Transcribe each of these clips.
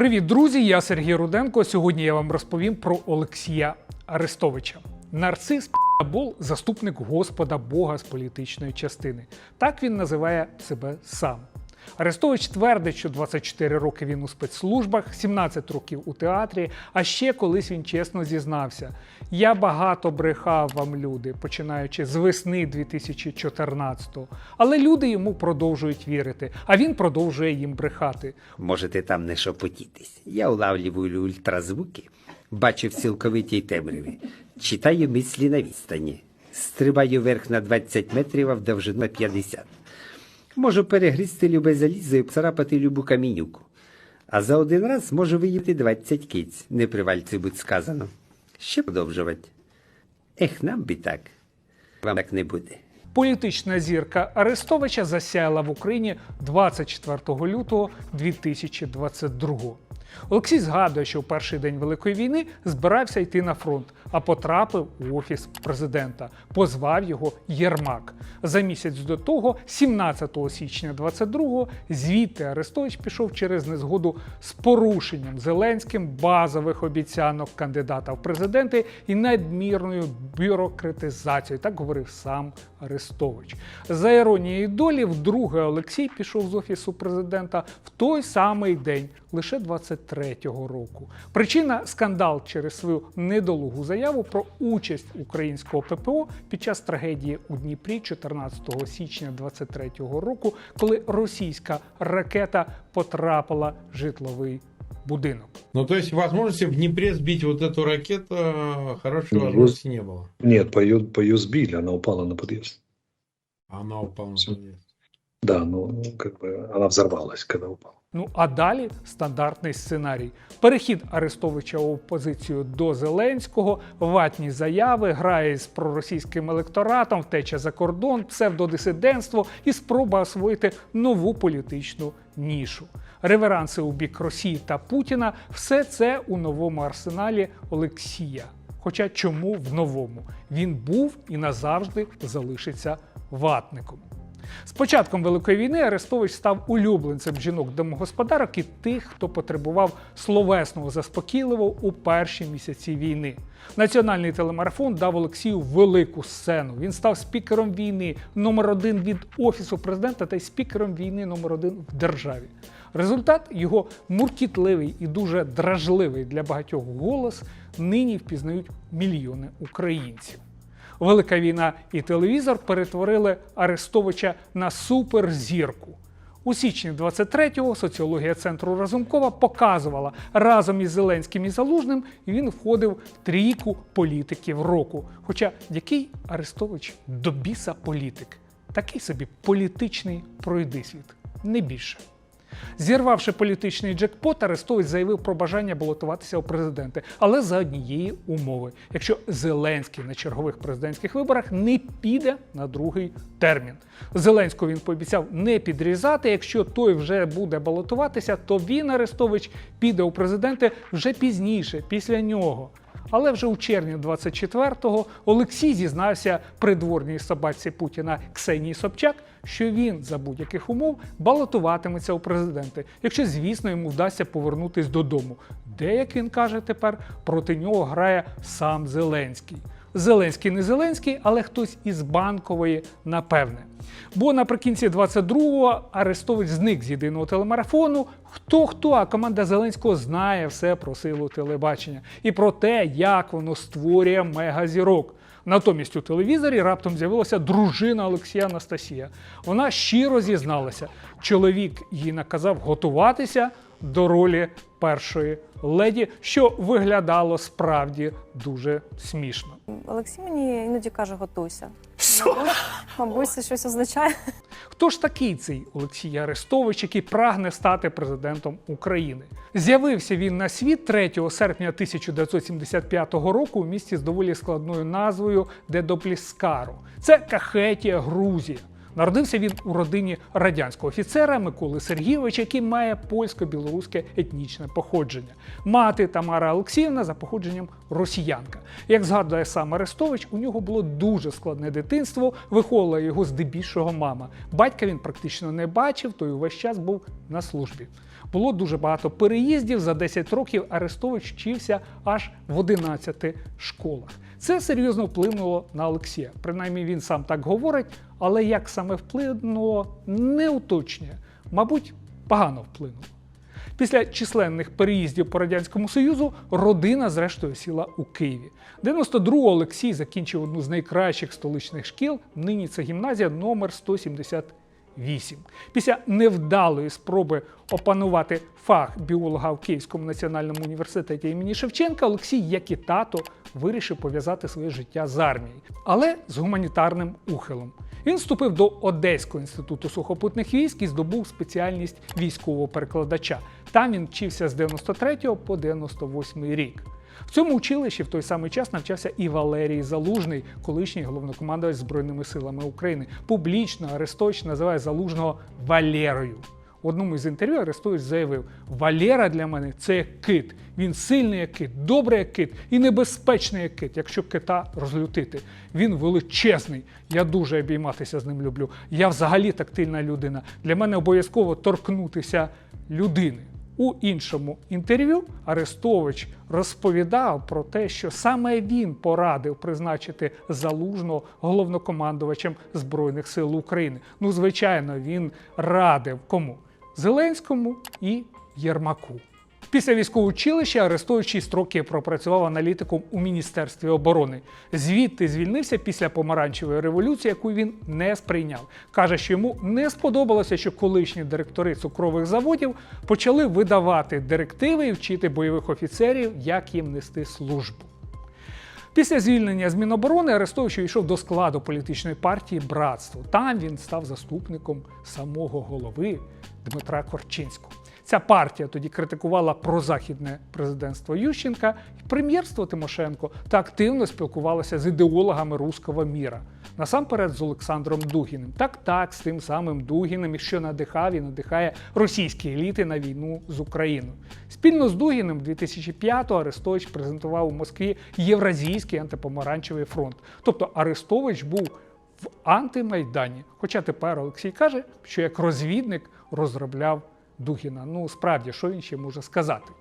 Привіт, друзі! Я Сергій Руденко. Сьогодні я вам розповім про Олексія Арестовича. Нарцис П'ябол – заступник Господа Бога з політичної частини. Так він називає себе сам. Арестович твердить, що 24 роки він у спецслужбах, 17 років у театрі, а ще колись він чесно зізнався. Я багато брехав вам люди, починаючи з весни 2014-го. Але люди йому продовжують вірити, а він продовжує їм брехати. Можете там не шепотітись. Я улавлюю ультразвуки, бачу в цілковитій темряві, читаю мислі на відстані, стрибаю вверх на 20 метрів, а в на 50. Можу перегрізти любе залізо і царапати любу камінюку. А за один раз можу виїти 20 киць, не привальці будь сказано. Ще продовжувати. Ех, нам би так. Вам так не буде. Політична зірка Арестовича засяяла в Україні 24 лютого 2022 Олексій згадує, що в перший день Великої війни збирався йти на фронт, а потрапив у офіс президента. Позвав його Єрмак. За місяць до того, 17 січня 22-го, звідти Арестович пішов через незгоду з порушенням Зеленським базових обіцянок кандидата в президенти і надмірною бюрократизацією. Так говорив сам Арестович. За іронією долі, вдруге Олексій пішов з офісу президента в той самий день, лише 23-го року. Причина скандал через свою недолугу заяву про участь українського ППО під час трагедії у Дніпрі 14 січня 23-го року, коли російська ракета потрапила в житловий будинок. Ну, то есть возможности в Днепре сбить вот эту ракету э, хорошей Ну, возможности не было. Нет, по ее, по ее сбили, она упала на подъезд. Она упала на Всё. подъезд. Да, ну, как бы она взорвалась, когда упала. Ну а далі стандартний сценарій: перехід Арестовича у опозицію до Зеленського, ватні заяви, грає з проросійським електоратом, втеча за кордон, псевдодисидентство і спроба освоїти нову політичну нішу. Реверанси у бік Росії та Путіна все це у новому арсеналі Олексія. Хоча чому в новому? Він був і назавжди залишиться ватником. З початком Великої війни Арестович став улюбленцем жінок-домогосподарок і тих, хто потребував словесного заспокійливого у перші місяці війни. Національний телемарафон дав Олексію велику сцену. Він став спікером війни номер один від офісу президента та й спікером війни номер один в державі. Результат його муркітливий і дуже дражливий для багатьох голос нині впізнають мільйони українців. Велика війна і телевізор перетворили Арестовича на суперзірку. У січні 23-го соціологія центру Разумкова показувала разом із Зеленським і Залужним він входив в трійку політиків року. Хоча який Арестович до біса політик, такий собі політичний пройдисвіт, не більше. Зірвавши політичний джекпот, Арестович заявив про бажання балотуватися у президенти, але за однієї умови, якщо Зеленський на чергових президентських виборах не піде на другий термін. Зеленського він пообіцяв не підрізати. Якщо той вже буде балотуватися, то він Арестович піде у президенти вже пізніше, після нього. Але вже у червні 24-го Олексій зізнався придворній собаці Путіна Ксенії Собчак, що він за будь-яких умов балотуватиметься у президенти, якщо, звісно, йому вдасться повернутись додому. Де, як він каже тепер, проти нього грає сам Зеленський. Зеленський не Зеленський, але хтось із банкової, напевне. Бо наприкінці 22-го Арестович зник з єдиного телемарафону. Хто хто, а команда Зеленського знає все про силу телебачення і про те, як воно створює мегазірок. Натомість у телевізорі раптом з'явилася дружина Олексія Анастасія. Вона щиро зізналася, чоловік їй наказав готуватися до ролі першої леді, що виглядало справді дуже смішно. Олексій мені іноді каже, готуйся. Мабуть, мабуть, це щось означає. Хто ж такий цей Олексій Арестович, який прагне стати президентом України? З'явився він на світ 3 серпня 1975 року у місті з доволі складною назвою Дедопліскаро. Це Кахетія, Грузія. Народився він у родині радянського офіцера Миколи Сергійовича, який має польсько-білоруське етнічне походження. Мати Тамара Олексіївна за походженням росіянка. Як згадує сам Арестович, у нього було дуже складне дитинство, виховувала його здебільшого мама. Батька він практично не бачив, той увесь час був на службі. Було дуже багато переїздів. За 10 років Арестович вчився аж в 11 школах. Це серйозно вплинуло на Олексія. Принаймні він сам так говорить, але як саме вплинуло, не уточнює. Мабуть, погано вплинуло. Після численних переїздів по радянському союзу родина зрештою сіла у Києві. 92-го Олексій закінчив одну з найкращих столичних шкіл. Нині це гімназія номер 178. Після невдалої спроби опанувати фах біолога в Київському національному університеті імені Шевченка, Олексій, як і тато, вирішив пов'язати своє життя з армією, але з гуманітарним ухилом. Він вступив до Одеського інституту сухопутних військ і здобув спеціальність військового перекладача. Там він вчився з 93 по 98 рік. В цьому училищі в той самий час навчався і Валерій Залужний, колишній головнокомандувач Збройними силами України. Публічно Арестович називає Залужного Валерою. В одному із інтерв'ю Арестович заявив: Валера для мене це як кит. Він сильний як кит, добрий як кит і небезпечний як кит, якщо кита розлютити. Він величезний. Я дуже обійматися з ним люблю. Я взагалі тактильна людина. Для мене обов'язково торкнутися людини. У іншому інтерв'ю Арестович розповідав про те, що саме він порадив призначити залужного головнокомандувачем Збройних сил України. Ну, звичайно, він радив кому? Зеленському і Єрмаку. Після військового училища Арестович 6 років пропрацював аналітиком у Міністерстві оборони. Звідти звільнився після помаранчевої революції, яку він не сприйняв. Каже, що йому не сподобалося, що колишні директори цукрових заводів почали видавати директиви і вчити бойових офіцерів, як їм нести службу. Після звільнення з Міноборони Арестович увійшов до складу політичної партії Братство. Там він став заступником самого голови Дмитра Корчинського. Ця партія тоді критикувала прозахідне президентство Ющенка і прем'єрство Тимошенко та активно спілкувалася з ідеологами руського міра. Насамперед з Олександром Дугіним. Так, так, з тим самим Дугіним, що надихав і надихає російські еліти на війну з Україною. Спільно з Дугіним 2005-го Арестович презентував у Москві Євразійський антипомаранчевий фронт. Тобто Арестович був в антимайдані. Хоча тепер Олексій каже, що як розвідник розробляв Дугіна. Ну справді, що він ще може сказати?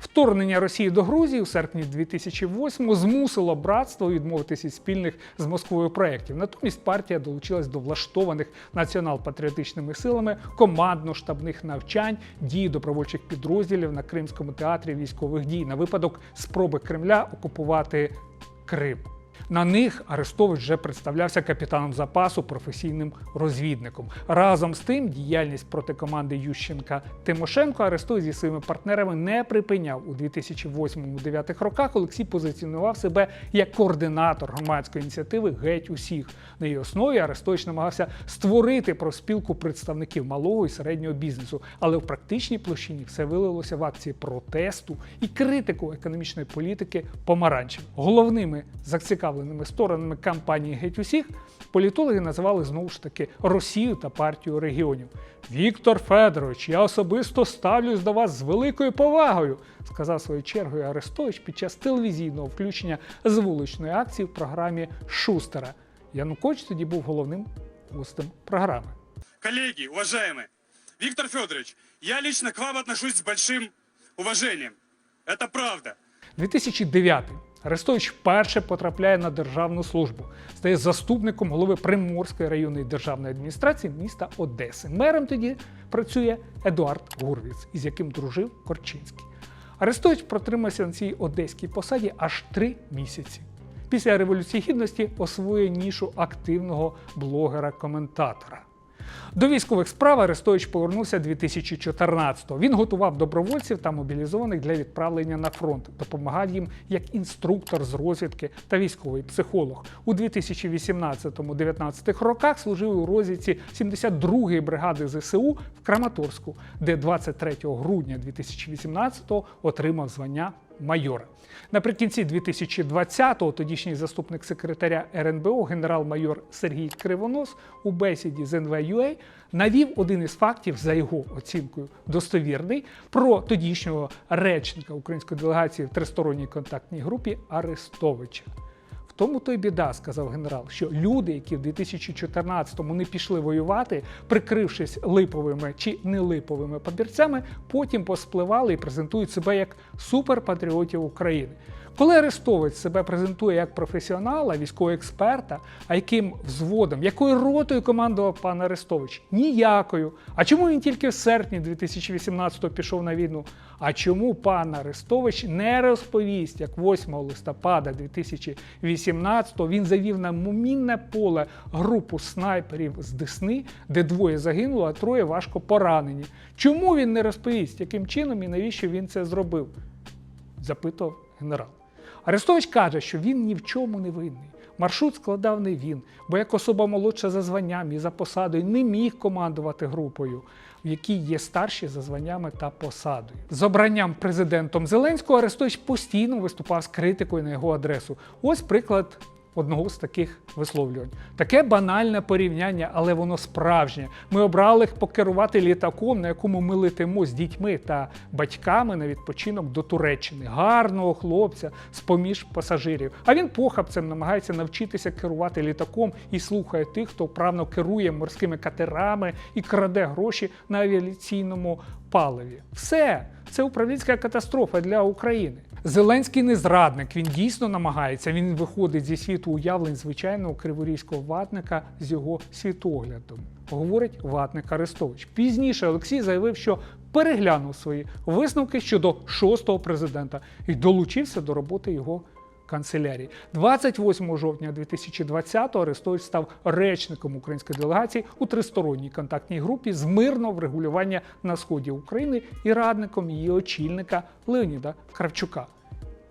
Вторгнення Росії до Грузії у серпні 2008 змусило братство відмовитися від спільних з Москвою проєктів. Натомість партія долучилась до влаштованих націонал-патріотичними силами командно-штабних навчань, дій добровольчих підрозділів на Кримському театрі військових дій на випадок спроби Кремля окупувати Крим. На них Арестович вже представлявся капітаном запасу професійним розвідником. Разом з тим, діяльність проти команди Ющенка Тимошенко Арестович зі своїми партнерами не припиняв у 2008-2009 роках. Олексій позиціонував себе як координатор громадської ініціативи Геть усіх. На її основі Арестович намагався створити профспілку представників малого і середнього бізнесу, але в практичній площині все вилилося в акції протесту і критику економічної політики помаранчів. Головними зацікавленими сторонами кампанії Геть усіх політологи називали знову ж таки Росію та партію регіонів. Віктор Федорович, я особисто ставлюсь до вас з великою повагою, сказав своєю чергою Арестович під час телевізійного включення з вуличної акції в програмі Шустера. Янукович тоді був головним гостем програми. Коллеги, уважаемые, Виктор Федорович, я лично к вам отношусь с большим уважением. Это правда. 2009 Арестович вперше потрапляє на державну службу, стає заступником голови Приморської районної державної адміністрації міста Одеси. Мером тоді працює Едуард Гурвіц, із яким дружив Корчинський. Арестович протримався на цій одеській посаді аж три місяці. Після Революції Гідності освоює нішу активного блогера-коментатора. До військових справ Арестович повернувся 2014-го. Він готував добровольців та мобілізованих для відправлення на фронт, допомагав їм як інструктор з розвідки та військовий психолог. У 2018-19 роках служив у розвідці 72-ї бригади ЗСУ в Краматорську, де 23 грудня 2018-го отримав звання майора. Наприкінці 2020-го тодішній заступник секретаря РНБО генерал-майор Сергій Кривонос у бесіді з НВЮА навів один із фактів, за його оцінкою достовірний, про тодішнього речника української делегації в тристоронній контактній групі Арестовича. Тому то й біда, сказав генерал, що люди, які в 2014-му не пішли воювати, прикрившись липовими чи не липовими папірцями, потім поспливали і презентують себе як суперпатріотів України. Коли Арестовець себе презентує як професіонала, військового експерта, а яким взводом, якою ротою командував пан Арестович? Ніякою. А чому він тільки в серпні 2018-го пішов на війну? А чому пан Арестович не розповість, як 8 листопада 2018-го він завів на мумінне поле групу снайперів з Десни, де двоє загинуло, а троє важко поранені? Чому він не розповість, яким чином і навіщо він це зробив? запитував генерал. Арестович каже, що він ні в чому не винний. Маршрут складав не він, бо як особа молодша за званням і за посадою не міг командувати групою, в якій є старші за званнями та посадою. З обранням президентом Зеленського Арестович постійно виступав з критикою на його адресу. Ось приклад одного з таких висловлювань. Таке банальне порівняння, але воно справжнє. Ми обрали покерувати літаком, на якому ми летимо з дітьми та батьками на відпочинок до Туреччини. Гарного хлопця з поміж пасажирів. А він похабцем намагається навчитися керувати літаком і слухає тих, хто вправно керує морськими катерами і краде гроші на авіаційному паливі. Все це управлінська катастрофа для України. Зеленський не зрадник, він дійсно намагається. Він виходить зі світу уявлень звичайного криворізького ватника з його світоглядом. Говорить ватник Арестович. Пізніше Олексій заявив, що переглянув свої висновки щодо шостого президента і долучився до роботи його канцелярії. 28 жовтня 2020-го Арестович став речником української делегації у тристоронній контактній групі з мирного врегулювання на сході України і радником її очільника Леоніда Кравчука.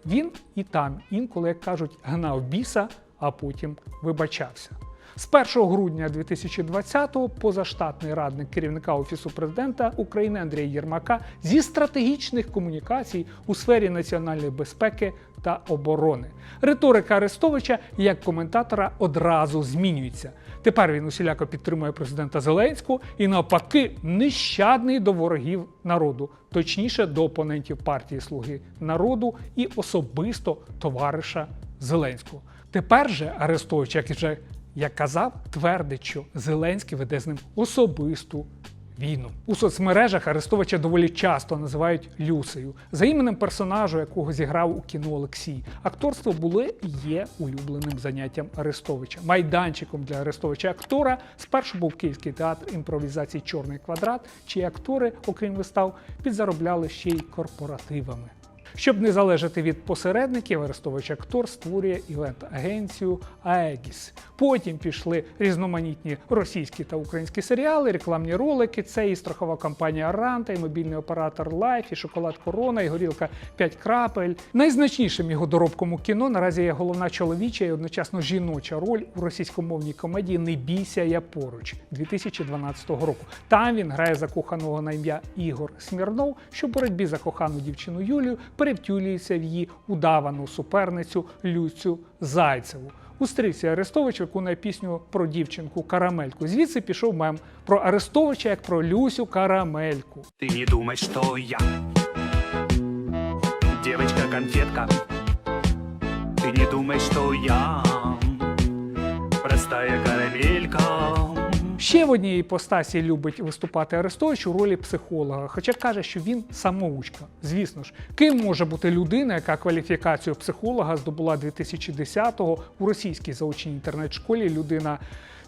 Він і там інколи, як кажуть, гнав біса, а потім вибачався. З 1 грудня 2020-го позаштатний радник керівника Офісу президента України Андрія Єрмака зі стратегічних комунікацій у сфері національної безпеки та оборони. Риторика Арестовича як коментатора одразу змінюється. Тепер він усіляко підтримує президента Зеленського і навпаки нещадний до ворогів народу, точніше до опонентів партії Слуги народу і особисто товариша Зеленського. Тепер же Арестович, як вже як казав, твердить, що Зеленський веде з ним особисту війну. У соцмережах Арестовича доволі часто називають Люсею за іменем персонажу, якого зіграв у кіно Олексій. Акторство було і є улюбленим заняттям Арестовича. Майданчиком для Арестовича актора спершу був Київський театр імпровізації Чорний квадрат, чиї актори, окрім вистав, підзаробляли ще й корпоративами. Щоб не залежати від посередників, Арестович актор створює івент-агенцію Аегіс. Потім пішли різноманітні російські та українські серіали, рекламні ролики. Це і страхова компанія Ранта, і мобільний оператор Лайф, і шоколад Корона, і горілка 5 крапель. Найзначнішим його доробком у кіно наразі є головна чоловіча і одночасно жіноча роль у російськомовній комедії Не бійся, я поруч 2012 року. Там він грає закоханого на ім'я Ігор Смірнов, що в боротьбі за кохану дівчину Юлію перевтюлюється в її удавану суперницю Люцю Зайцеву. У стрічці Арестович виконує пісню про дівчинку Карамельку. Звідси пішов мем про Арестовича як про Люсю Карамельку. Ты не думай, что я Девочка-конфетка Ты не думай, что я Простая карамелька Ще в одній іпостасі любить виступати Арестович у ролі психолога, хоча каже, що він самоучка. Звісно ж, ким може бути людина, яка кваліфікацію психолога здобула 2010-го у російській заочній інтернет-школі людина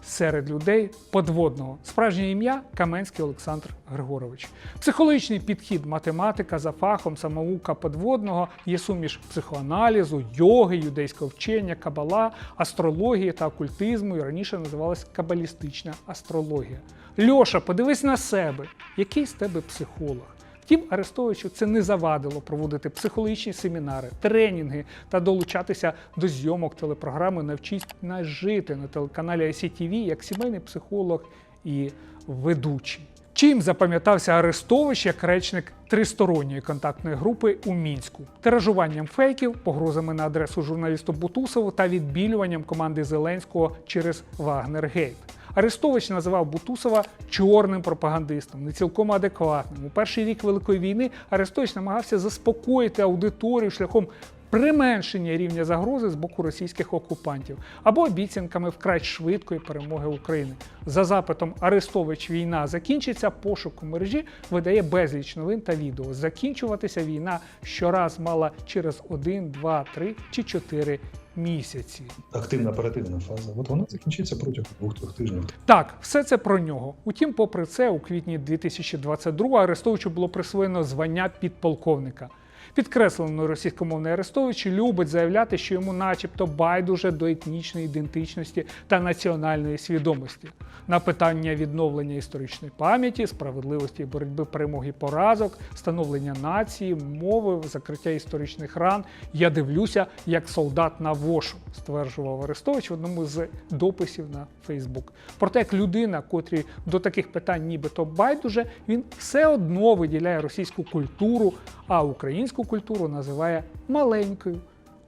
серед людей подводного. Справжнє ім'я Каменський Олександр Григорович. Психологічний підхід математика за фахом самоука подводного є суміш психоаналізу, йоги, юдейського вчення, кабала, астрології та окультизму і раніше називалась кабалістична астрологія. Льоша, подивись на себе, який з тебе психолог. Втім, Арестовичу це не завадило проводити психологічні семінари, тренінги та долучатися до зйомок телепрограми Навчись нас жити на телеканалі ICTV як сімейний психолог і ведучий. Чим запам'ятався Арестович як речник тристоронньої контактної групи у мінську, тиражуванням фейків, погрозами на адресу журналісту Бутусову та відбілюванням команди Зеленського через Вагнергейт. Арестович називав Бутусова чорним пропагандистом, не цілком адекватним. У перший рік Великої війни Арестович намагався заспокоїти аудиторію шляхом применшення рівня загрози з боку російських окупантів або обіцянками вкрай швидкої перемоги України. За запитом Арестович війна закінчиться. Пошук у мережі видає безліч новин та відео. Закінчуватися війна щораз мала через 1, 2, 3 чи 4 місяці. Активна оперативна фаза. От вона закінчиться протягом двох-трьох тижнів. Так, все це про нього. Утім, попри це, у квітні 2022 Арестовичу було присвоєно звання підполковника. Підкреслений російськомовний Арестович любить заявляти, що йому, начебто, байдуже до етнічної ідентичності та національної свідомості. На питання відновлення історичної пам'яті, справедливості боротьби перемоги поразок, становлення нації, мови, закриття історичних ран. Я дивлюся як солдат на вошу, стверджував Арестович в одному з дописів на Фейсбук. Проте, як людина, котрій до таких питань нібито байдуже, він все одно виділяє російську культуру, а українську культуру називає маленькою.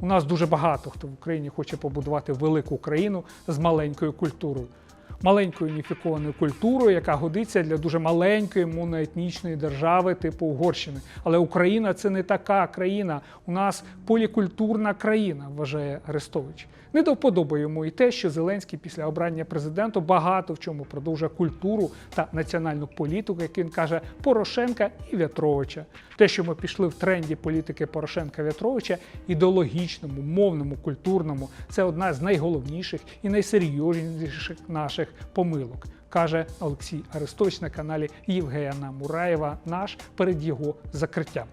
У нас дуже багато хто в Україні хоче побудувати велику країну з маленькою культурою. Маленькою уніфікованою культурою, яка годиться для дуже маленької моноетнічної держави типу Угорщини. Але Україна це не така країна. У нас полікультурна країна, вважає Арестович. Не до вподоби йому і те, що Зеленський після обрання президенту багато в чому продовжує культуру та національну політику, як він каже, Порошенка і В'ятровича. Те, що ми пішли в тренді політики Порошенка В'ятровича, ідеологічному, мовному, культурному, це одна з найголовніших і найсерйозніших наших помилок. Каже Олексій Арестович на каналі Євгена Мураєва, наш перед його закриттям.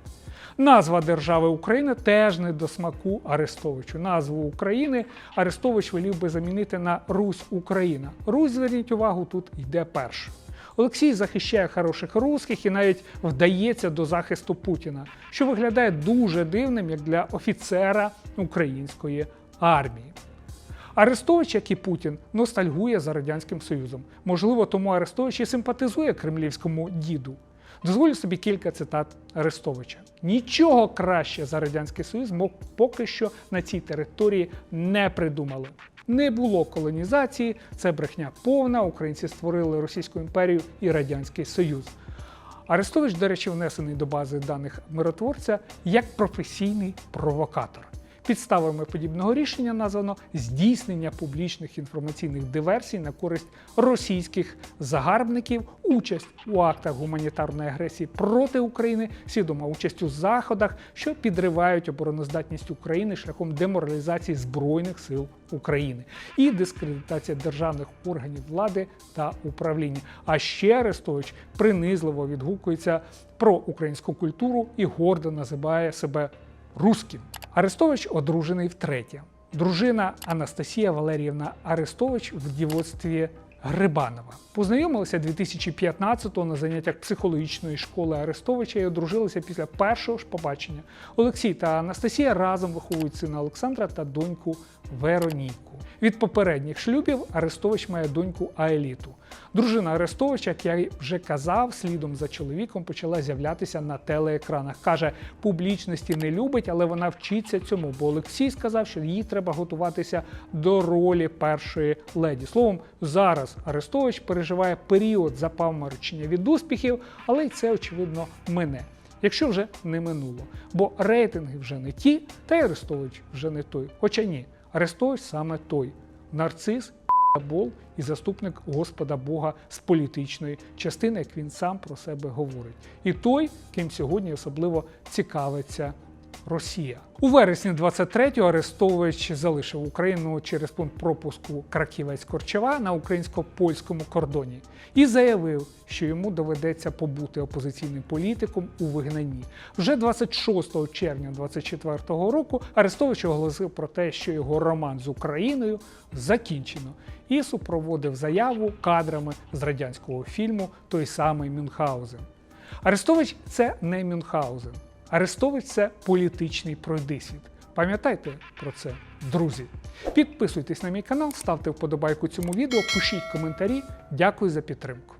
Назва держави України теж не до смаку Арестовичу. Назву України Арестович волів би замінити на Русь Україна. Русь, зверніть увагу, тут йде перша. Олексій захищає хороших русських і навіть вдається до захисту Путіна, що виглядає дуже дивним як для офіцера української армії. Арестович, як і Путін, ностальгує за Радянським Союзом. Можливо, тому Арестович і симпатизує кремлівському діду. Дозволю собі кілька цитат Арестовича. Нічого краще за Радянський Союз ми поки що на цій території не придумали. Не було колонізації, це брехня повна. Українці створили Російську імперію і Радянський Союз. Арестович, до речі, внесений до бази даних миротворця як професійний провокатор. Підставами подібного рішення названо здійснення публічних інформаційних диверсій на користь російських загарбників, участь у актах гуманітарної агресії проти України, свідома участь у заходах, що підривають обороноздатність України шляхом деморалізації збройних сил України і дискредитація державних органів влади та управління. А ще Арестович принизливо відгукується про українську культуру і гордо називає себе русським. Арестович одружений втретє. Дружина Анастасія Валеріївна Арестович в дівоцтві Грибанова. Познайомилися 2015-го на заняттях психологічної школи Арестовича і одружилися після першого ж побачення. Олексій та Анастасія разом виховують сина Олександра та доньку Вероніку. Від попередніх шлюбів Арестович має доньку Аеліту. Дружина Арестовича, як я вже казав, слідом за чоловіком почала з'являтися на телеекранах. Каже, публічності не любить, але вона вчиться цьому. Бо Олексій сказав, що їй треба готуватися до ролі першої леді. Словом, зараз Арестович переживає період запаморочення від успіхів, але й це очевидно мине. Якщо вже не минуло, бо рейтинги вже не ті, та й Арестович вже не той. Хоча ні, Арестович саме той нарцис, бол і заступник Господа Бога з політичної частини, як він сам про себе говорить. І той, ким сьогодні особливо цікавиться Росія. У вересні 23-го Арестович залишив Україну через пункт пропуску Краківець-Корчева на українсько-польському кордоні і заявив, що йому доведеться побути опозиційним політиком у вигнанні. Вже 26 червня 24-го року Арестович оголосив про те, що його роман з Україною закінчено, і супроводив заяву кадрами з радянського фільму Той самий Мюнхгаузен. Арестович це не Мюнхгаузен. Арестович це політичний пройдисвіт. Пам'ятайте про це, друзі. Підписуйтесь на мій канал, ставте вподобайку цьому відео, пишіть коментарі. Дякую за підтримку.